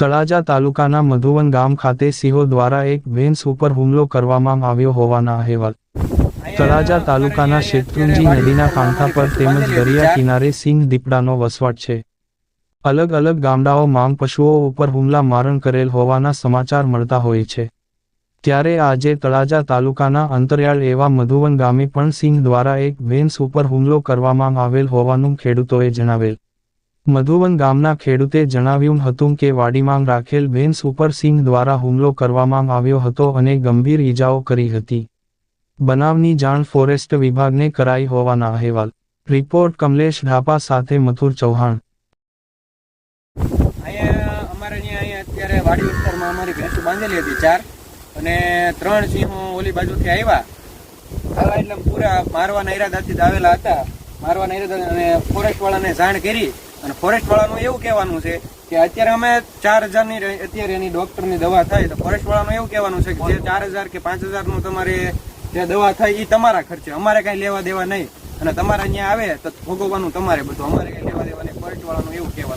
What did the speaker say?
તળાજા તાલુકાના મધુવન ગામ ખાતે સિંહો દ્વારા એક ભેંસ ઉપર હુમલો કરવામાં આવ્યો હોવાના અહેવાલ. તળાજા તાલુકાના શેત્રુંજી નદીના કાંઠા પર તેમજ દરિયા કિનારે સિંહ દીપડાનો વસવાટ છે. અલગ અલગ ગામડાઓ માંગ પશુઓ ઉપર હુમલા મારણ કરેલ હોવાના સમાચાર મળતા હોય છે. ત્યારે આજે તળાજા તાલુકાના અંતરિયાળ એવા મધુવન ગામે પણ સિંહ દ્વારા એક ભેંસ ઉપર હુમલો કરવામાં આવેલ હોવાનું ખેડૂતોએ જણાવેલ. મધુવન ગામના ખેડૂતે જણાવ્યું હતું કે વાડીમાં રાખેલ ભેંસ ઉપર સિંહ દ્વારા હુમલો કરવામાં આવ્યો હતો અને ગંભીર ઈજાઓ કરી હતી. બનાવની જાણ ફોરેસ્ટ વિભાગને કરાઈ હોવાના અહેવાલ. રિપોર્ટ કમલેશ ઢાપા સાથે મથુર ચૌહાણ. વાડી વિસ્તારમાં અમારી ભેંસો બાંધેલી હતી ચાર અને ત્રણ સિંહો ઓલી બાજુથી આવ્યા. આવ્યા એટલે પૂરા મારવાના ઈરાદાથી આવેલા હતા. મારવાના ઈરાદા અને ફોરેસ્ટ વાળાને જાણ કરી અને ફોરેસ્ટ વાળાનું એવું કહેવાનું છે કે અત્યારે અમે ચાર હજારની અત્યારે એની ડોક્ટરની દવા થાય તો ફોરેસ્ટ વાળાનું એવું કહેવાનું છે કે જે ચાર હજાર કે પાંચ હજારનું તમારે જે દવા થાય એ તમારા ખર્ચે. અમારે કાંઈ લેવા દેવા નહીં. અને તમારે અહીંયા આવે તો ભોગવવાનું તમારે બધું. અમારે કાંઈ લેવા દેવા નહીં. ફોરેસ્ટ વાળાનું એવું કહેવાનું